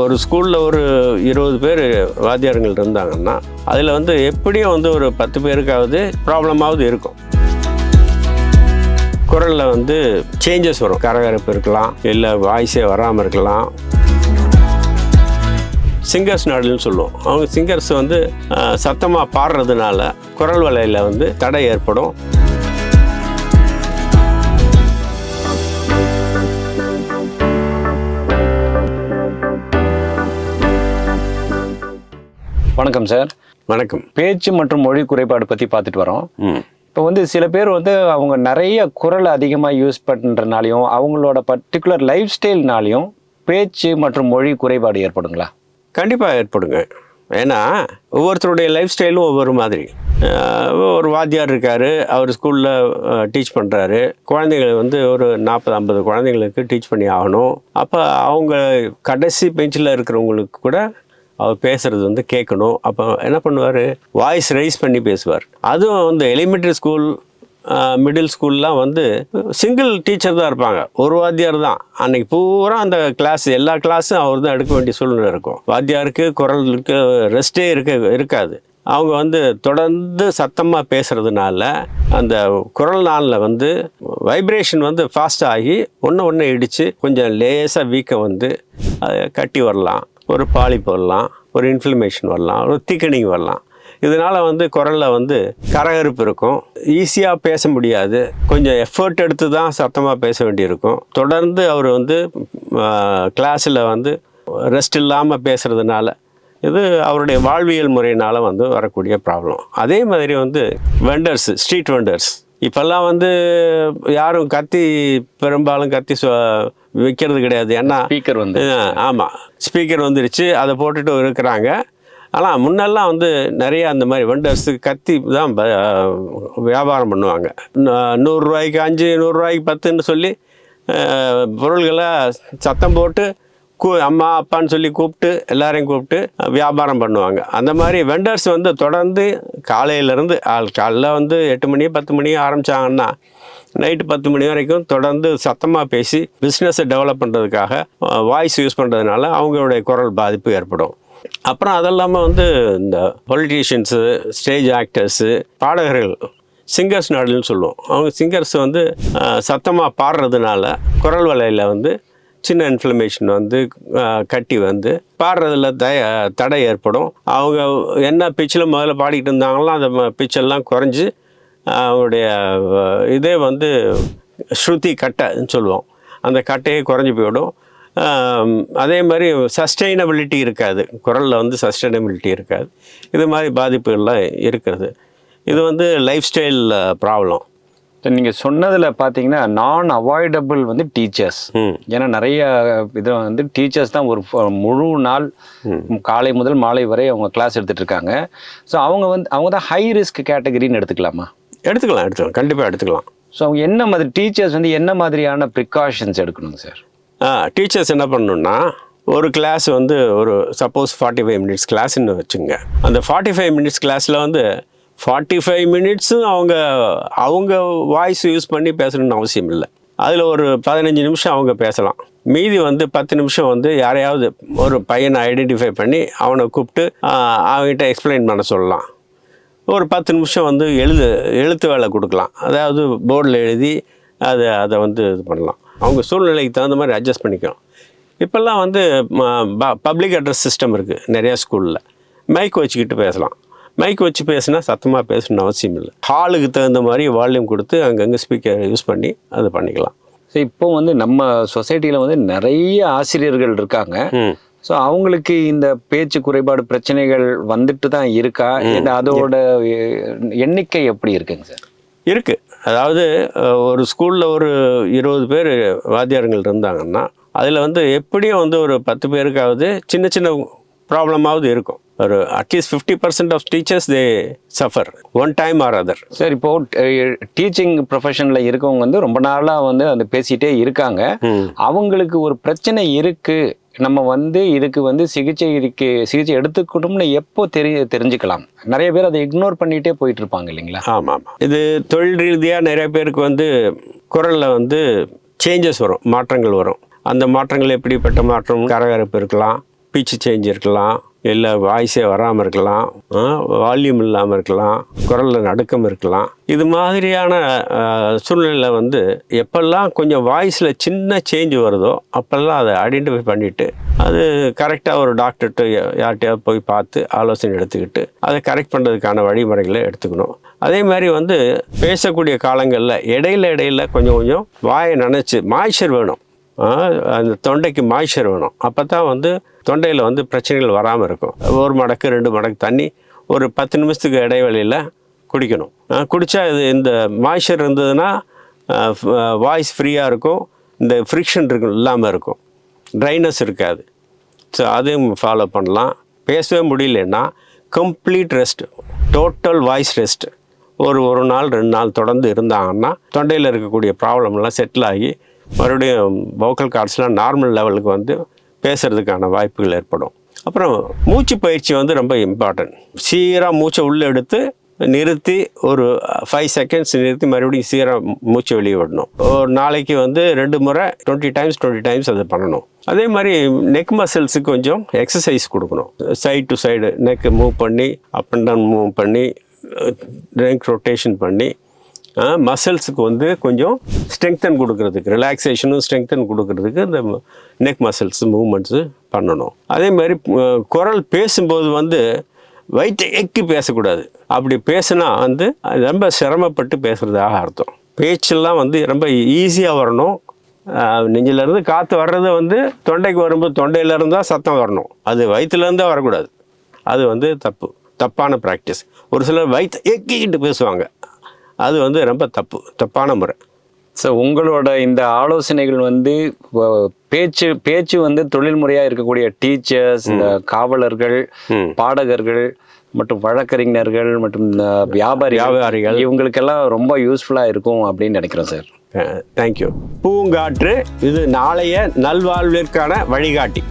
ஒரு ஸ்கூலில் ஒரு இருபது பேர் வாத்தியாருங்கள் இருந்தாங்கன்னா அதில் வந்து எப்படியும் வந்து ஒரு பத்து பேருக்காவது ப்ராப்ளமாவது இருக்கும். குரலில் வந்து சேஞ்சஸ் வரும். கரகரப்பு இருக்கலாம் இல்லை வாய்ஸே வராமல் இருக்கலாம். சிங்கர்ஸ் நாடுன்னு சொல்லுவோம். அவங்க சிங்கர்ஸ் வந்து சத்தமாக பாடுறதுனால குரல் வலையில் வந்து தடை ஏற்படும். வணக்கம் சார் வணக்கம். பேச்சு மற்றும் மொழி குறைபாடு பற்றி பார்த்துட்டு வரோம். இப்போ வந்து சில பேர் வந்து அவங்க நிறைய குரல் அதிகமாக யூஸ் பண்ணுறனாலையும் அவங்களோட பர்டிகுலர் லைஃப் ஸ்டைல்னாலையும் பேச்சு மற்றும் மொழி குறைபாடு ஏற்படுங்களா? கண்டிப்பாக ஏற்படுங்க. ஏன்னா ஒவ்வொருத்தருடைய லைஃப் ஸ்டைலும் ஒவ்வொரு மாதிரி. ஒரு வாத்தியார் இருக்கார் அவர் ஸ்கூலில் டீச் பண்ணுறாரு குழந்தைகள் வந்து ஒரு நாற்பது ஐம்பது குழந்தைங்களுக்கு டீச் பண்ணி ஆகணும். அப்போ அவங்க கடைசி பெஞ்சில் இருக்கிறவங்களுக்கு கூட அவர் பேசுறது வந்து கேட்கணும். அப்போ என்ன பண்ணுவார்? வாய்ஸ் ரைஸ் பண்ணி பேசுவார். அதுவும் வந்து எலிமெண்ட்ரி ஸ்கூல் மிடில் ஸ்கூல்லாம் வந்து சிங்கிள் டீச்சர் தான் இருப்பாங்க. ஒரு வாத்தியார் தான். அன்னைக்கு பூரா அந்த கிளாஸ் எல்லா கிளாஸும் அவர் தான் எடுக்க வேண்டிய சூழ்நிலை இருக்கும். வாத்தியாருக்கு குரலுக்கு ரெஸ்ட்டே இருக்க இருக்காது. அவங்க வந்து தொடர்ந்து சத்தமாக பேசுகிறதுனால அந்த குரல் நாளில் வந்து வைப்ரேஷன் வந்து ஃபாஸ்ட் ஆகி ஒன்று ஒன்று இடித்து கொஞ்சம் லேசாக வீக்கம் வந்து கட்டி வரலாம். ஒரு பாலிப்பு வரலாம் ஒரு இன்ஃப்ளமேஷன் வரலாம் ஒரு திக்கனிங் வரலாம். இதனால் வந்து குரலில் வந்து கரகருப்பு இருக்கும். ஈஸியாக பேச முடியாது. கொஞ்சம் எஃபர்ட் எடுத்து தான் சத்தமாக பேச வேண்டியிருக்கும். தொடர்ந்து அவர் வந்து கிளாஸில் வந்து ரெஸ்ட் இல்லாமல் பேசுகிறதுனால இது அவருடைய வாழ்வியல் முறையினால் வந்து வரக்கூடிய ப்ராப்ளம் அதே மாதிரி வந்து வெண்டர்ஸ் ஸ்ட்ரீட் வெண்டர்ஸ் இப்போல்லாம் வந்து யாரும் கத்தி பெரும்பாலும் கத்தி விற்கிறது கிடையாது. ஏன்னா ஸ்பீக்கர் வந்து ஆமாம் ஸ்பீக்கர் வந்துருச்சு. அதை போட்டுட்டு இருக்கிறாங்க. ஆனால் முன்னெல்லாம் வந்து நிறைய அந்த மாதிரி வெண்டர்ஸ் கத்தி தான் வியாபாரம் பண்ணுவாங்க. நூறுரூவாய்க்கு அஞ்சு நூறுரூவாய்க்கு பத்துன்னு சொல்லி பொருள்களை சத்தம் போட்டு கூ அம்மா அப்பான்னு சொல்லி கூப்பிட்டு எல்லாரையும் கூப்பிட்டு வியாபாரம் பண்ணுவாங்க. அந்த மாதிரி வெண்டர்ஸ் வந்து தொடர்ந்து காலையிலேருந்து ஆள் காலைல வந்து எட்டு மணி பத்து மணி ஆரம்பித்தாங்கன்னா நைட்டு பத்து மணி வரைக்கும் தொடர்ந்து சத்தமாக பேசி பிஸ்னஸை டெவலப் பண்ணுறதுக்காக வாய்ஸ் யூஸ் பண்ணுறதுனால அவங்களுடைய குரல் பாதிப்பு ஏற்படும். அப்புறம் அதெல்லாமல் வந்து இந்த பொலிட்டீஷியன்ஸு ஸ்டேஜ் ஆக்டர்ஸு பாடகர்கள் சிங்கர்ஸ் நாடுன்னு சொல்லுவோம். அவங்க சிங்கர்ஸ் வந்து சத்தமாக பாடுறதுனால குரல் வலையில் வந்து சின்ன இன்ஃப்ளமேஷன் வந்து கட்டி வந்து பாடுறதுல தய தடை ஏற்படும். அவங்க என்ன பிச்சில் முதல்ல பாடிக்கிட்டு இருந்தாங்களோ அந்த பிச்செல்லாம் குறைஞ்சி அவங்களுடைய இதே வந்து ஸ்ருதி கட்டைன்னு சொல்லுவோம். அந்த கட்டையே குறைஞ்சி போயிடும். அதே மாதிரி சஸ்டைனபிலிட்டி இருக்காது. குரலில் வந்து சஸ்டைனபிலிட்டி இருக்காது. இது மாதிரி பாதிப்புகள்லாம் இருக்கிறது. இது வந்து லைஃப் ஸ்டைல் ப்ராப்ளம் நீங்கள் சொன்னதில் பார்த்தீங்கன்னா நான் அவாய்டபிள் வந்து டீச்சர்ஸ் ம். ஏன்னா நிறைய இது வந்து டீச்சர்ஸ் தான் ஒரு முழு நாள் காலை முதல் மாலை வரை அவங்க கிளாஸ் எடுத்துட்டு இருக்காங்க. ஸோ அவங்க வந்து அவங்க தான் ஹை ரிஸ்க் கேட்டகரின்னு எடுத்துக்கலாமா? எடுத்துக்கலாம் எடுத்துக்கலாம். கண்டிப்பாக எடுத்துக்கலாம். ஸோ அவங்க என்ன மாதிரி டீச்சர்ஸ் வந்து என்ன மாதிரியான ப்ரிகாஷன்ஸ் எடுக்கணுங்க சார் டீச்சர்ஸ் என்ன பண்ணணும்னா ஒரு கிளாஸ் வந்து ஒரு சப்போஸ் ஃபார்ட்டி ஃபைவ் மினிட்ஸ் கிளாஸ்ன்னு வச்சுங்க. அந்த ஃபார்ட்டி ஃபைவ் மினிட்ஸ் கிளாஸில் வந்து ஃபார்ட்டி ஃபைவ் மினிட்ஸும் அவங்க அவங்க வாய்ஸ் யூஸ் பண்ணி பேசணும்னு அவசியம் இல்லை. அதில் ஒரு பதினஞ்சு நிமிஷம் அவங்க பேசலாம். மீதி வந்து பத்து நிமிஷம் வந்து யாரையாவது ஒரு பையனை ஐடென்டிஃபை பண்ணி அவனை கூப்பிட்டு அவங்ககிட்ட அவன்கிட்ட எக்ஸ்பிளைன் பண்ண சொல்லலாம். ஒரு பத்து நிமிஷம் வந்து எழுது எழுத்து வேலை கொடுக்கலாம். அதாவது போர்டில் எழுதி அதை அதை வந்து இது பண்ணலாம். அவங்க சூழ்நிலைக்கு தகுந்த மாதிரி அட்ஜஸ்ட் பண்ணிக்கலாம். இப்போல்லாம் வந்து பப்ளிக் அட்ரஸ் சிஸ்டம் இருக்குது நிறையா ஸ்கூலில் மைக் வச்சுக்கிட்டு பேசலாம். மைக் வச்சு பேசினா சத்தமாக பேசணும்னு அவசியம் இல்லை. ஹாலுக்கு தகுந்த மாதிரி வால்யூம் கொடுத்து அங்கங்கே ஸ்பீக்கர் யூஸ் பண்ணி அது பண்ணிக்கலாம். ஸோ இப்போ வந்து நம்ம சொசைட்டியில் வந்து நிறைய ஆசிரியர்கள் இருக்காங்க. ஸோ அவங்களுக்கு இந்த பேச்சு குறைபாடு பிரச்சனைகள் வந்துட்டு தான் இருக்கா? இல்லை அதோட எண்ணிக்கை எப்படி இருக்குங்க சார்? இருக்குது அதாவது ஒரு ஸ்கூலில் ஒரு இருபது பேர் வாத்தியாருங்கள் இருந்தாங்கன்னா அதில் வந்து எப்படியும் வந்து ஒரு பத்து பேருக்காவது சின்ன சின்ன ப்ராப்ளமாவது இருக்கும். ஒரு at least fifty percent of teachers they suffer one time or other sir இப்போ டீச்சிங் ப்ரொஃபஷனில் இருக்கவங்க வந்து ரொம்ப நாளாக வந்து அந்த பேசிட்டே இருக்காங்க. அவங்களுக்கு ஒரு பிரச்சனை இருக்கு. நம்ம வந்து இதுக்கு வந்து சிகிச்சை இருக்கு சிகிச்சை எடுத்துக்கணும்னு எப்போ தெரி தெரிஞ்சுக்கலாம். நிறைய பேர் அதை இக்னோர் பண்ணிட்டே போயிட்டு இருப்பாங்க இல்லைங்களா? ஆமாம். ஆமாம் இது தொழில் ரீதியாக நிறைய பேருக்கு வந்து குரலில் வந்து சேஞ்சஸ் வரும் மாற்றங்கள் வரும். அந்த மாற்றங்கள் எப்படிப்பட்ட மாற்றம்? கரகரப்பு இருக்கலாம் பீச்சு சேஞ்ச் இருக்கலாம் இல்லை வாய்ஸே வராமல் இருக்கலாம் வால்யூம் இல்லாமல் இருக்கலாம் குரலில் நடுக்கம் இருக்கலாம். இது மாதிரியான சூழ்நிலையில் வந்து எப்பெல்லாம் கொஞ்சம் வாய்ஸில் சின்ன சேஞ்ச் வருதோ அப்போல்லாம் அதை ஐடென்டிஃபை பண்ணிவிட்டு அது கரெக்டாக ஒரு டாக்டர்கிட்ட யார்கிட்டயாவது போய் பார்த்து ஆலோசனை எடுத்துக்கிட்டு அதை கரெக்ட் பண்ணுறதுக்கான வழிமுறைகளை எடுத்துக்கணும். அதே மாதிரி வந்து பேசக்கூடிய காலங்களில் இடையில இடையில கொஞ்சம் கொஞ்சம் வாயை நினச்சி மாய்ச்சர் வேணும். அந்த தொண்டைக்கு மாய்ச்சர் வேணும். அப்போ தான் வந்து தொண்டையில் வந்து பிரச்சனைகள் வராமல் இருக்கும். ஒரு மடக்கு ரெண்டு மடக்கு தண்ணி ஒரு பத்து நிமிஷத்துக்கு இடைவெளியில் குடிக்கணும். குடித்தா இது இந்த மாய்ச்சர் இருந்ததுன்னா வாய்ஸ் ஃப்ரீயாக இருக்கும். இந்த ஃப்ரிக்ஷன் இருக்கும் இல்லாமல் இருக்கும். ட்ரைனஸ் இருக்காது. ஸோ அதையும் ஃபாலோ பண்ணலாம். பேசவே முடியலன்னா complete rest total voice rest ஒரு ஒரு நாள் ரெண்டு நாள் தொடர்ந்து இருந்தாங்கன்னா தொண்டையில் இருக்கக்கூடிய ப்ராப்ளம்லாம் செட்டில் ஆகி மறுபடியும் வோக்கல் கார்ட்ஸ்லாம் நார்மல் லெவலுக்கு வந்து பேசுகிறதுக்கான வாய்ப்புகள் ஏற்படும். அப்புறம் மூச்சு பயிற்சி வந்து ரொம்ப இம்பார்ட்டன்ட் சீராக மூச்சை உள்ளே எடுத்து நிறுத்தி ஒரு ஃபைவ் செகண்ட்ஸ் நிறுத்தி மறுபடியும் சீராக மூச்சை வெளியே விடணும். ஒரு நாளைக்கு வந்து ரெண்டு முறை டுவெண்ட்டி டைம்ஸ் டுவெண்ட்டி டைம்ஸ் அதை பண்ணணும். அதே மாதிரி நெக் மசில்ஸுக்கு கொஞ்சம் எக்ஸசைஸ் கொடுக்கணும். Side to side neck move பண்ணி அப் அண்ட் டவுன் மூவ் பண்ணி uh, நெக் ரொட்டேஷன் பண்ணி மசில்ஸுக்கு வந்து கொஞ்சம் ஸ்ட்ரெங்தன் கொடுக்கறதுக்கு ரிலாக்ஸேஷனும் ஸ்ட்ரெங்தன் கொடுக்கறதுக்கு இந்த நெக் மசில்ஸ் மூவ்மெண்ட்ஸு பண்ணணும். அதே மாதிரி குரல் பேசும்போது வந்து வயிற்றை எக்கி பேசக்கூடாது. அப்படி பேசுனா வந்து அது ரொம்ப சிரமப்பட்டு பேசுகிறதாக அர்த்தம். பேச்செல்லாம் வந்து ரொம்ப ஈஸியாக வரணும். நெஞ்சிலேருந்து காற்று வர்றது வந்து தொண்டைக்கு வரும்போது தொண்டையிலேருந்து தான் சத்தம் வரணும். அது வயிற்றுலேருந்தே வரக்கூடாது. அது வந்து தப்பு. தப்பான ப்ராக்டிஸ் ஒரு சிலர் வயிற்று எக்கிக்கிட்டு பேசுவாங்க. அது வந்து ரொம்ப தப்பு தப்பான முறை. ஸோ உங்களோட இந்த ஆலோசனைகள் வந்து பேச்சு பேச்சு வந்து தொழில் முறையாக இருக்கக்கூடிய டீச்சர்ஸ் இந்த காவலர்கள். பாடகர்கள் மற்றும் வழக்கறிஞர்கள் மற்றும் இந்த வியாபாரி வியாபாரிகள். இவங்களுக்கெல்லாம் ரொம்ப யூஸ்ஃபுல்லாக இருக்கும் அப்படின்னு நினைக்கிறோம் சார் தேங்க்யூ பூங்காற்று இது நாளைய நல்வாழ்விற்கான வழிகாட்டி.